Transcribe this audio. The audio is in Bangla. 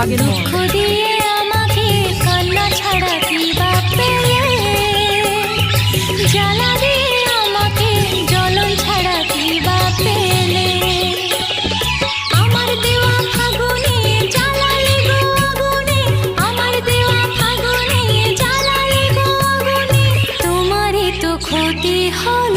আগের দুঃখ দিয়ে আমাকে কান্না ছাড়া কি বা পেলে? জ্বালা দিয়ে আমাকে জ্বলন ছাড়া কি বা ক্ষতি হল